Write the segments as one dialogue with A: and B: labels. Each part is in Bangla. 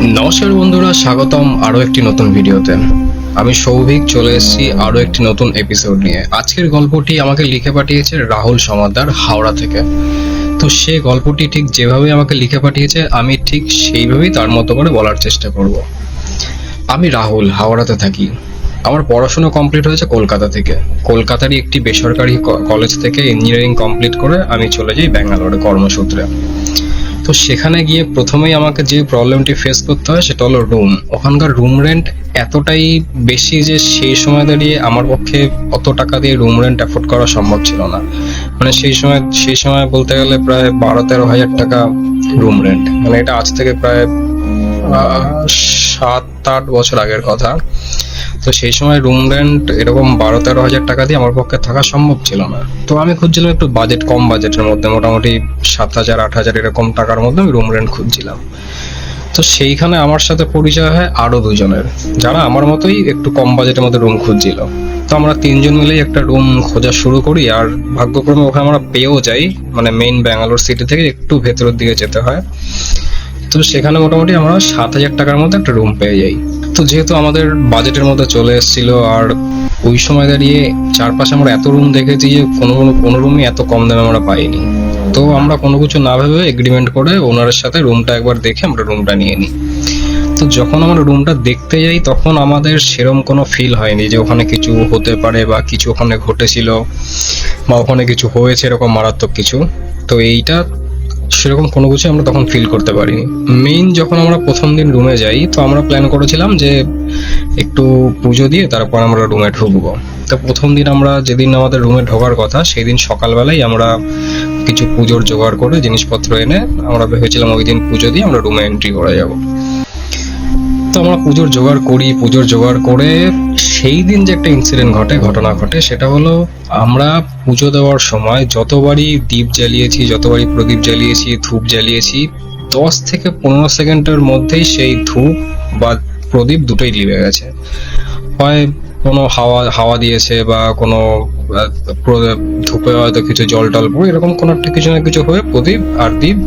A: নমস্কার বন্ধুরা, স্বাগতম আরও একটি নতুন ভিডিওতে। আমি সৌভিক, চলে এসেছি আরও একটি নতুন এপিসোড নিয়ে। আজকের গল্পটি আমাকে লিখে পাঠিয়েছে রাহুল সমাদার হাওড়া থেকে। তো সে গল্পটি ঠিক যেভাবে আমাকে লিখে পাঠিয়েছে, আমি ঠিক সেইভাবেই তার মতো করে বলার চেষ্টা করব। আমি রাহুল, হাওড়াতে থাকি। আমার পড়াশোনা কমপ্লিট হয়েছে কলকাতা থেকে। কলকাতারই একটি বেসরকারি কলেজ থেকে ইঞ্জিনিয়ারিং কমপ্লিট করে আমি চলে যাই ব্যাঙ্গালোরে কর্মসূত্রে। তো সেখানে গিয়ে প্রথমেই আমাকে যে প্রবলেমটি ফেস করতে হয় সেটা হলো রুম ওখানকার রুম রেন্ট এতটাই বেশি যে সেই সময় দাঁড়িয়ে আমার পক্ষে অত টাকা দিয়ে রুম রেন্ট অ্যাফোর্ড করা সম্ভব ছিল না। মানে সেই সময় সেই সময় বলতে গেলে প্রায় বারো তেরো হাজার টাকা রুম রেন্ট মানে এটা আজ থেকে প্রায় সাত আট বছর আগের কথা। তো সেই সময় রুম রেন্ট এরকম বারো তেরো হাজার টাকা দিয়ে আমার পক্ষে থাকা সম্ভব ছিল না। তো আমি খুঁজছিলাম একটু বাজেট কম বাজেটের মধ্যে, মোটামুটি সাত হাজার, আট হাজার এরকম টাকার মধ্যে আমি রুম রেন্ট খুঁজছিলাম। তো সেইখানে আমার সাথে পরিচয় হয় আরও দুজনের, যারা আমার মতোই একটু কম বাজেটের মধ্যে রুম খুঁজছিল। তো আমরা তিনজন মিলেই একটা রুম খোঁজা শুরু করি আর ভাগ্যক্রমে ওখানে আমরা পেয়েও যাই। মানে মেইন ব্যাঙ্গালোর সিটি থেকে একটু ভেতরের দিকে যেতে হয়। তো সেখানে মোটামুটি আমরা সাত হাজার টাকার মধ্যে একটা রুম পেয়ে যাই। তো যেহেতু আমাদের বাজেটের মধ্যে চলে এসেছিল আর ওই সময় দাঁড়িয়ে চারপাশে আমরা এত রুম দেখেছি যে কোনো কোনো কোনো রুমই এত কম দামে আমরা পাইনি। তো আমরা কোনো কিছু না ভেবে এগ্রিমেন্ট করে ওনারের সাথে রুমটা একবার দেখে আমরা রুমটা নিয়ে নিই। তো যখন আমরা রুমটা দেখতে যাই, তখন আমাদের সেরম কোনো ফিল হয়নি যে ওখানে কিছু হতে পারে বা কিছু ওখানে ঘটেছিল বা ওখানে কিছু হয়েছে এরকম মারাত্মক কিছু। তো এইটা সেরকম কোনো কিছু আমরা তখন ফিল করতে পারিনি। মেইন যখন আমরা প্রথম দিন রুমে যাই, তো আমরা প্ল্যান করেছিলাম যে একটু পুজো দিয়ে তারপর আমরা রুমে ঢুকবো। তো প্রথম দিন আমরা যেদিন আমাদের রুমে ঢোকার কথা সেই দিন সকালবেলায় আমরা কিছু পুজোর জোগাড় করে জিনিসপত্র এনে আমরা ভেবেছিলাম ওই দিন পুজো দিয়ে আমরা রুমে এন্ট্রি করে যাব। তো আমরা পুজোর জোগাড় করি, পুজোর জোগাড় করে সেই দিন যে একটা ইনসিডেন্ট ঘটে, ঘটনা ঘটে, সেটা হলো আমরা পুজো দেওয়ার সময় যতবারই দ্বীপ জ্বালিয়েছি, যতবারই প্রদীপ জ্বালিয়েছি, ধূপ জ্বালিয়েছি, দশ থেকে পনেরো সেকেন্ডের মধ্যেই সেই ধূপ বা প্রদীপ দুটোই লিভে গেছে। হয় কোনো হাওয়া হাওয়া দিয়েছে বা কোনো ধূপে হয়তো কিছু জল টল পড়ে, এরকম কোনো একটা কিছু না কিছু হয়ে প্রদীপ আর দ্বীপ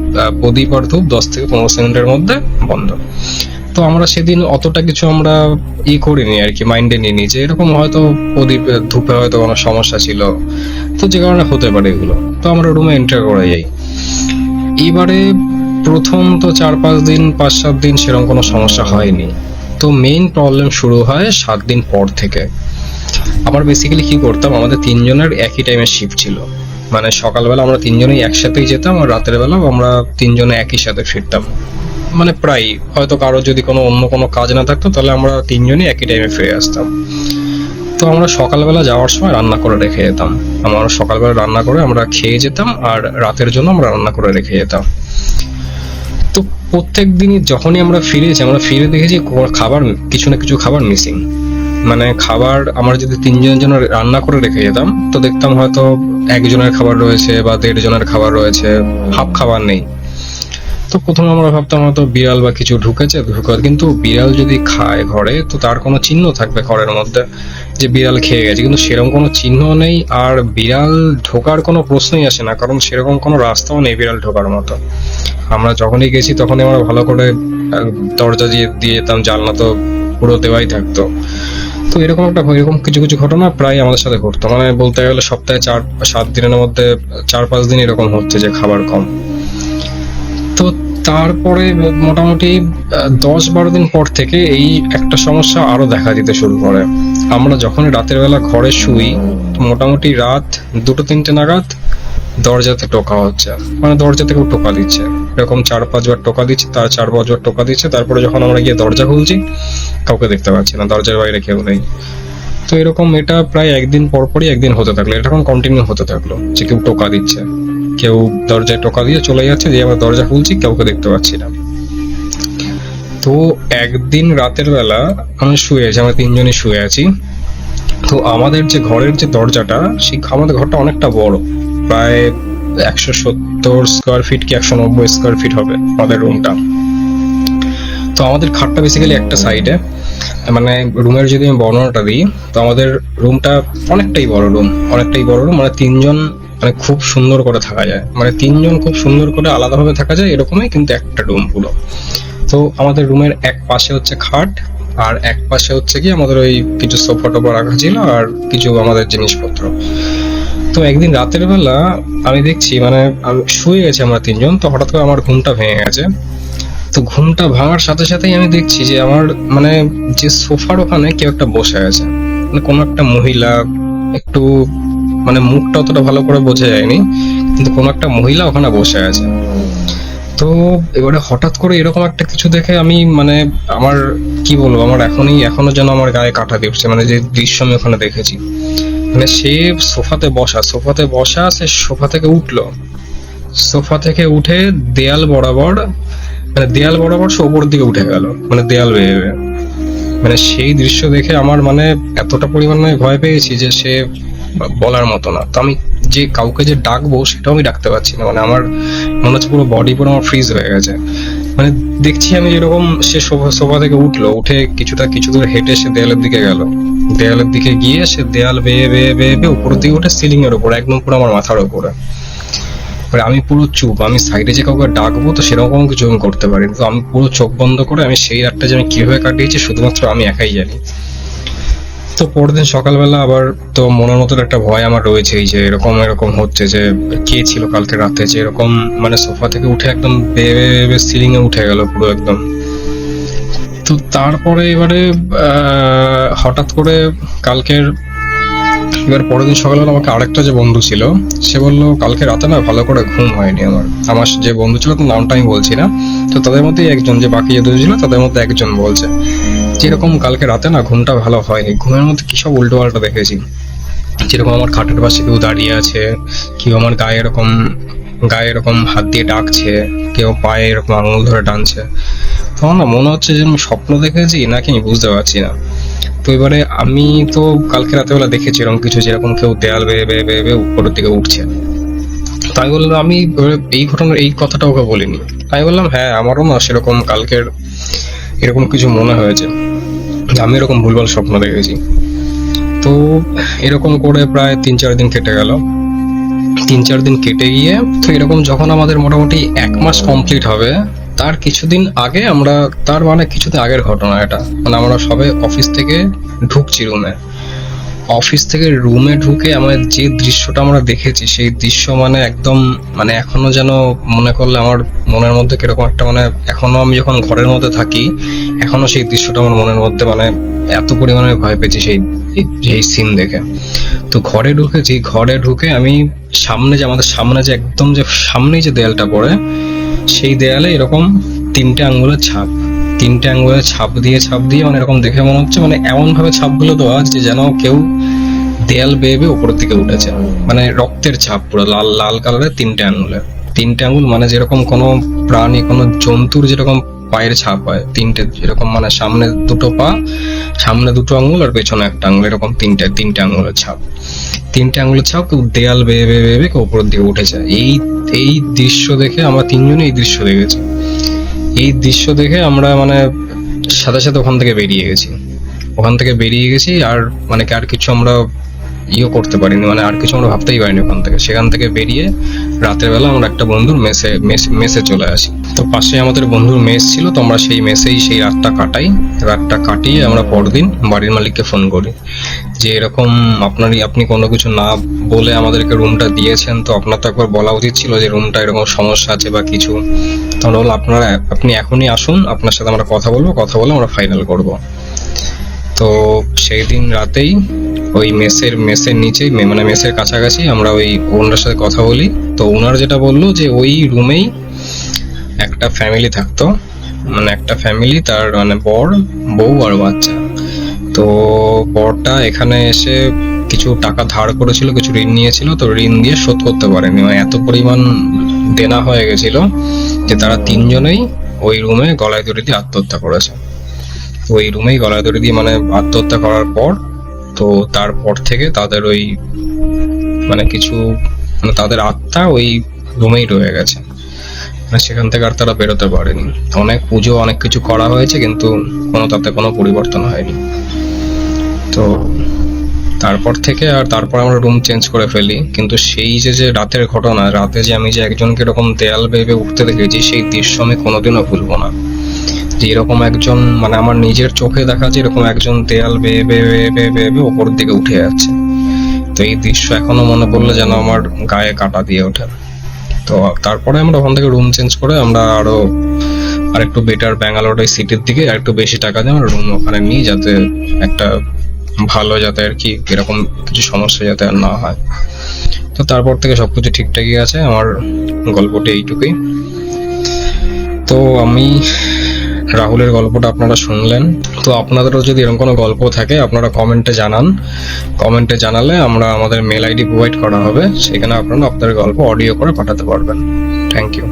A: প্রদীপ আর ধূপ দশ থেকে পনেরো সেকেন্ডের মধ্যে বন্ধ। তো আমরা সেদিন অতটা কিছু আমরা ই করিনি আর কি মাইন্ডে নিইনি যে এরকম হয়তো প্রদীপ ধূপে হয়তো কোনো সমস্যা ছিল। তো যে কারণে হতে পারে এগুলো। তো আমরা রুমে এন্টার করে যাই। এবারে প্রথম তো চার পাঁচ দিন, পাঁচ সাত দিন সেরকম কোনো সমস্যা হয়নি। তো মেইন প্রবলেম শুরু হয় সাত দিন পর থেকে। আবার বেসিক্যালি কি করতাম, আমাদের তিনজনের একই টাইমে শিফট ছিল। মানে সকালবেলা আমরা তিনজনেই একসাথেই যেতাম আর রাতের বেলাও আমরা তিনজনে একই সাথে ফিরতাম। মানে প্রায়, হয়তো কারও যদি কোনো অন্য কোনো কাজ না থাকতো, তাহলে আমরা তিনজনই একই টাইমে ফিরে আসতাম। তো আমরা সকালবেলা যাওয়ার সময় রান্না করে রেখে যেতাম। আমরা সকালবেলা রান্না করে আমরা খেয়ে যেতাম, আর রাতের জন্য আমরা রান্না করে রেখে যেতাম। তো প্রত্যেক দিনই যখনই আমরা ফিরেছি, আমরা ফিরে দেখেছি খাবার, কিছু না কিছু খাবার মিসিং মানে খাবার আমরা যদি তিনজনের জন্য রান্না করে রেখে যেতাম, তো দেখতাম হয়তো একজনের খাবার রয়েছে বা দেড় জনের খাবার রয়েছে, হাফ খাবার নেই। তো প্রথমে আমরা ভাবতাম হয়তো বিড়াল বা কিছু ঢুকেছে ঢুকে কিন্তু বিড়াল যদি খায় ঘরে, তো তার কোনো চিহ্ন থাকবে ঘরের মধ্যে যে বিড়াল খেয়ে গেছে। কিন্তু সেরকম কোনো চিহ্ন নেই আর বিড়াল ঢোকার কোনো প্রশ্নই আসে না, কারণ সেরকম কোনো রাস্তাও নেই বিড়াল ঢোকার মতো। আমরা যখনই গেছি তখনই আমরা ভালো করে দরজা দিয়ে দিয়ে যেতাম, জানলা তো পুরো দেওয়াই থাকতো। তো এরকম একটা, এরকম কিছু কিছু ঘটনা প্রায় আমাদের সাথে ঘটতো। মানে বলতে গেলে সপ্তাহে চার, সাত দিনের মধ্যে, চার, পাঁচ দিন এরকম হচ্ছে যে খাবার কম। তারপরে মোটামুটি দশ বারো দিন পর থেকে এই একটা সমস্যা আরও দেখা দিতে শুরু করে। আমরা যখন রাতের বেলা ঘরে শুই, মোটামুটি রাত দুটো তিনটে নাগাদ দরজাতে টোকা হচ্ছে। মানে দরজা থেকে টোকা দিচ্ছে। এরকম চার পাঁচবার টোকা দিচ্ছে, তার চার পাঁচবার টোকা দিচ্ছে, তারপরে যখন আমরা গিয়ে দরজা খুলছি, কাউকে দেখতে পাচ্ছি না, দরজার বাইরে কেউ নেই। তো এরকম এটা প্রায় একদিন পর পরই একদিন হতে থাকল। এটা এখন কন্টিনিউ হতে থাকল যে কেউ টোকা দিচ্ছে। কেউ দরজায় টোকা দিয়ে চলে যাচ্ছে, যে আমরা দরজা খুলছি, কাউকে দেখতে পাচ্ছি না। তো একদিন রাতের বেলা আমি শুয়ে আছি, আমরা তিনজনই শুয়ে আছি। তো আমাদের যে ঘরের যে দরজাটা, সেই আমাদের ঘরটা অনেকটা বড়। প্রায় একশো সত্তর স্কোয়ার ফিট কি একশো নব্বই স্কোয়ার ফিট হবে আমাদের রুমটা তো আমাদের খাটটা বেসিক্যালি একটা সাইডে মানে রুমের যদি আমি বর্ণনাটা দিই, তো আমাদের রুমটা অনেকটাই বড় রুম অনেকটাই বড় রুম মানে তিনজন মানে খুব সুন্দর করে থাকা যায়। মানে তিনজন খুব সুন্দর করে আলাদাভাবে থাকা যায়, এরকমই কিন্তু একটা রুম পুরো। তো আমাদের রুমের এক পাশে হচ্ছে খাট, আর এক পাশে হচ্ছে কি আমাদের ওই কিছু সোফা টোফা রাখা ছিল, আর কিছু আমাদের জিনিসপত্র। তো একদিন রাতের বেলা আমি দেখছি মানে আমি শুয়ে গেছি আমরা তিনজন, তো হঠাৎ করে আমার ঘুমটা ভেঙে গেছে। তো ঘুমটা ভাঙার সাথে সাথেই আমি দেখছি যে আমার মানে যে সোফার ওখানে কেউ একটা বসে আছে। মানে কোনো একটা মহিলা, একটু মানে মুখটা অতটা ভালো করে বোঝা যায়নি, কিন্তু কোনো একটা মহিলা ওখানে বসে আছে। তো এবারে হঠাৎ করে এরকম একটা কিছু দেখে আমি মানে আমার, কি বলব, আমার এখনই এখনও যেন আমার গায়ে কাটা দিচ্ছে মানে যে দৃশ্য আমি ওখানে দেখেছি। মানে সে সোফাতে বসা সোফাতে বসা, সে সোফা থেকে উঠল। সোফা থেকে উঠে দেয়াল বরাবর মানে দেয়াল বরাবর সে ওপর দিকে উঠে গেল মানে দেয়াল বেয়ে। মানে সেই দৃশ্য দেখে আমার মানে এতটা পরিমাণে ভয় পেয়েছি যে সে বলার মতো না। তো আমি যে কাউকে যে ডাকবো সেটাও আমি ডাকতে পারছি না। মানে আমার মনে হচ্ছে পুরো বডি পুরো আমার ফ্রিজ হয়ে গেছে। মানে দেখছি আমি যেরকম সে সোফা থেকে উঠল, উঠে কিছুটা, কিছু দূর হেঁটে সে দেয়ালের দিকে গেল। দেয়ালের দিকে গিয়ে সে দেয়াল বেয়ে বেয়ে বেয়ে বেয়ে উপর দিকে উঠে সিলিং এর উপর, একদম পুরো আমার মাথার উপরে। এবার আমি পুরো চুপ, আমি সাইডে যে কাউকে ডাকবো তো সেরকম কিছু আমি করতে পারি। তো আমি পুরো চোখ বন্ধ করে আমি সেই রাতটা যে আমি কীভাবে কাটিয়েছি, শুধুমাত্র আমি একাই জানি। তো পরের দিন সকালবেলা আবার তো মনের মতো একটা ভয় আমার রয়েছেই যে এরকম এরকম হচ্ছে যে কে ছিল কালকে রাতে, যে এরকম মানে সোফা থেকে উঠে একদম সিলিং এ উঠে গেল পুরো একদম। তো তারপরে এবারে হঠাৎ করে কালকের, এবার পরের দিন সকালবেলা আমাকে আরেকটা যে বন্ধু ছিল, সে বলল, কালকে রাতে না ভালো করে ঘুম হয়নি আমার। আমার যে বন্ধু ছিল তার নামটা আমি বলছি না। তো তাদের মধ্যেই একজন, যে বাকি যে দুজন ছিল তাদের মধ্যে একজন বলছে। যেরকম কালকে রাতে না ঘুমটা ভালো হয়নি, ঘুমের মধ্যে কি সব উল্টো পাল্টা দেখেছি। যেরকম আমার খাটের পাশে কেউ দাঁড়িয়ে আছে, কেউ আমার গায়ে এরকম গায়ে এরকম হাত দিয়ে ডাকছে, কেউ পায়ে এরকম আঙুল ধরে টানছে। তখন না মনে হচ্ছে যে আমি স্বপ্ন দেখেছি, নাকি আমি বুঝতে পারছি না। তো এবারে আমি তো কালকে রাতেবেলা দেখেছি এরকম কিছু, যেরকম কেউ দেয়াল বেয়ে বেয়ে বেয়ে বেয়ে উপরের দিকে উঠছে। তাই বললাম, আমি এই ঘটনার, এই কথাটা ওকে বলিনি। আমি বললাম হ্যাঁ আমারও না সেরকম কালকের এরকম কিছু মনে হয়েছে। আমি এরকম ভুলভাল স্বপ্ন দেখেছি। তো এরকম করে প্রায় তিন চার দিন কেটে গেল। তিন চার দিন কেটে গিয়ে তো এরকম যখন আমাদের মোটামুটি এক মাস কমপ্লিট হবে, তার কিছুদিন আগে আমরা, তার মানে কিছুদিন আগের ঘটনা এটা। মানে আমরা সবে অফিস থেকে ঢুকছি রুমে অফিস থেকে রুমে ঢুকে আমার যে দৃশ্যটা আমরা দেখেছি, সেই দৃশ্য মানে একদম মানে এখনও যেন মনে করলে আমার মনের মধ্যে কীরকম একটা মানে এখনও আমি যখন ঘরের মধ্যে থাকি, এখনও সেই দৃশ্যটা আমার মনের মধ্যে মানে এত পরিমাণে ভয় পেয়েছি সেই এই সিন দেখে। তো ঘরে ঢুকেছি, ঘরে ঢুকে আমি সামনে যে আমাদের সামনে যে একদম যে সামনেই যে দেয়ালটা পড়ে, সেই দেয়ালে এরকম তিনটে আঙ্গুলের ছাপ। তিনটে আঙ্গুলের ছাপ দিয়ে ছাপ দিয়ে মানে এরকম দেখে মনে হচ্ছে। মানে এমন ভাবে ছাপগুলো দেওয়া যে যেন কেউ দেয়াল বেয়ে বেয়ে উপরের দিকে উঠেছে। মানে রক্তের ছাপ পুরো, লাল লাল কালারের তিনটে আঙ্গুলে তিনটে আঙ্গুল মানে যেরকম কোনো প্রাণী, কোনো জন্তুর যেরকম পায়ের ছাপ হয়, তিনটে যেরকম মানে সামনে দুটো পা, সামনে দুটো আঙ্গুল আর পেছনে একটা আঙ্গুল, এরকম তিনটে তিনটে আঙ্গুলের ছাপ। তিনটে আঙ্গুলের ছাপ কেউ দেয়াল বেয়ে বেয়ে বেয়ে বেয়ে কেউ উপরের দিকে উঠেছে। এই এই দৃশ্য দেখে আমরা তিনজনই এই দৃশ্য দেখেছি। এই দৃশ্য দেখে আমরা মানে সাথে সাথে ওখান থেকে বেরিয়ে গেছি। ওখান থেকে বেরিয়ে গেছি আর মানে আর কিছু আমরা ইয়ে করতে পারিনি মানে আর কিছু আমরা ভাবতেই পারিনি ওখান থেকে। সেখান থেকে বেরিয়ে রাতের বেলা আমরা একটা বন্ধুর মেসে, মেস- চলে আসি। তো পাশে আমাদের বন্ধুর মেস ছিল, তো আমরা সেই মেসেই সেই রাতটা কাটাই। রাতটা কাটিয়ে আমরা পরদিন বাড়ির মালিককে ফোন করি যে, এরকম আপনারই, আপনি কোনো কিছু না বলে আমাদেরকে রুমটা দিয়েছেন, তো আপনার তো একবার বলা উচিত ছিল যে রুমটা এরকম সমস্যা আছে বা কিছু। তো আমরা বললাম, আপনারা, আপনি এখনই আসুন, আপনার সাথে আমরা কথা বলব, কথা বলে আমরা ফাইনাল করব। তো সেই দিন রাতেই ওই মেসের মেসের নিচেই মানে মেসের কাছাকাছি আমরা ওই ওনার সাথে কথা বলি। তো ওনার যেটা বলল যে ওই রুমেই একটা ফ্যামিলি থাকতো। মানে একটা ফ্যামিলি তার মানে বর, বউ আর বাচ্চা। তো বরটা এখানে এসে কিছু টাকা ধার করেছিল, কিছু ঋণ নিয়েছিল। তো ঋণ দিয়ে শোধ করতে পারেনি। মানে এত পরিমাণ দেনা হয়ে গেছিল যে তারা তিনজনেই ওই রুমে গলায় দড়ি দিয়ে আত্মহত্যা করেছে। তো ওই রুমেই গলায় দড়ি দিয়ে মানে আত্মহত্যা করার পর, তো তারপর থেকে তাদের ওই মানে কিছু মানে তাদের আত্মা ওই রুমেই রয়ে গেছে। মানে সেখান থেকে আর তারা বেরোতে পারেনি। অনেক পুজো, অনেক কিছু করা হয়েছে, কিন্তু কোনো তাতে কোনো পরিবর্তন হয়নি। তো তারপর থেকে আর তারপর আমরা রুম চেঞ্জ করে ফেলি। কিন্তু সেই যে যে রাতের ঘটনা, রাতে যে আমি যে একজনকে এরকম দেয়াল বেয়ে উঠতে দেখেছি, সেই দৃশ্য আমি কোনোদিনও ভুলবো না। যে এরকম একজন মানে আমার নিজের চোখে দেখা যে এরকম একজন দেয়াল বেয়ে বেয়ে বেয়ে বেয়ে বেয়ে বেয়ে ওপরের দিকে উঠে যাচ্ছে। তো এই দৃশ্য এখনও মনে পড়লে যেন আমার গায়ে কাটা দিয়ে ওঠে। তো তারপরে আমরা ওখান থেকে রুম চেঞ্জ করে আমরা আরও আর একটু বেটার ব্যাঙ্গালোর ওই সিটির দিকে আর একটু বেশি টাকা দিয়ে আমরা রুম ওখানে নিই যাতে একটা ভালো যাতে আর কি এরকম কিছু সমস্যা যাতে আর না হয়। তো তারপর থেকে সবকিছু ঠিকঠাকই আছে, আমার গল্পটি এইটুকুই। তো আমি রাহুলের গল্পটা আপনারা শুনলেন। তো আপনাদেরও যদি এরকম কোনো গল্প থাকে, আপনারা কমেন্টে জানান। কমেন্টে জানালে আমরা আমাদের মেল আইডি প্রোভাইড করা হবে। সেখানে আপনারা আপনাদের গল্প অডিও করে পাঠাতে পারবেন। Thank you.